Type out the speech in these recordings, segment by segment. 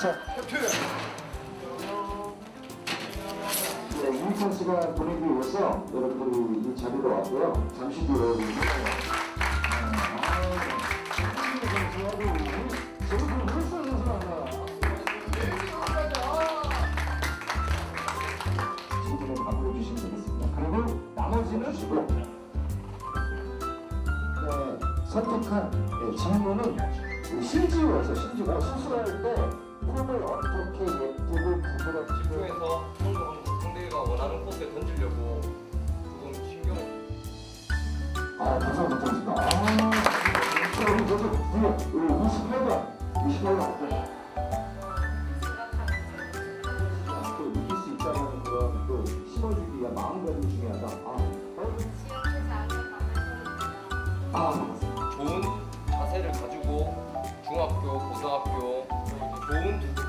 자, 네, 유익한 시간 보내기 위해서 여러분들이 이 자리로 왔고요. 잠시 뒤에 여러분들 네, 선택한 네, 질문은 신지호에서 신지호 수술할 때 폼을 어떻게 예쁘고 부드럽게 집중해서 상대- 상대가 원하는 코스에 던지려고 조금 신경 아, 감사 못했습니다. 아, 자, 우리 저기 뒤에 우리 28번, 28번 어때? 또 이길 수 있다는 그런 또 심어주기 위한 마음가짐이 중요하다. 반갑습니다. 좋은 자세를 가지고 중학교, 고등학교 그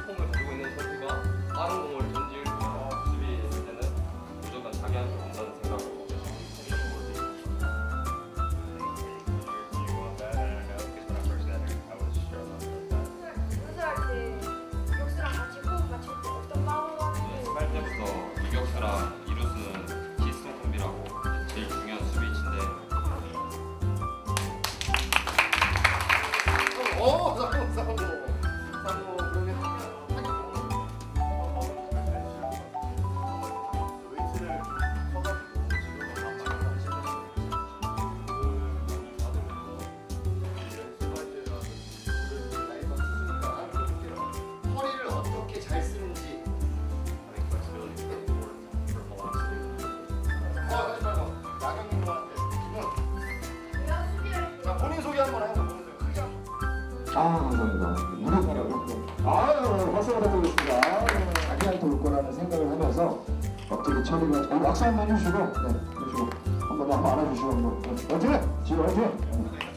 아, 감사합니다. 이름이라고. 아, 박수 부탁드리겠습니다. 아, 자기한테 올 거라는 생각을 하면서 어떻게 처리가, 어, 악수 한번 해주시고, 네, 해주시고, 한번 안아주시고, 한번. 화이팅! 지금 화이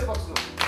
박수.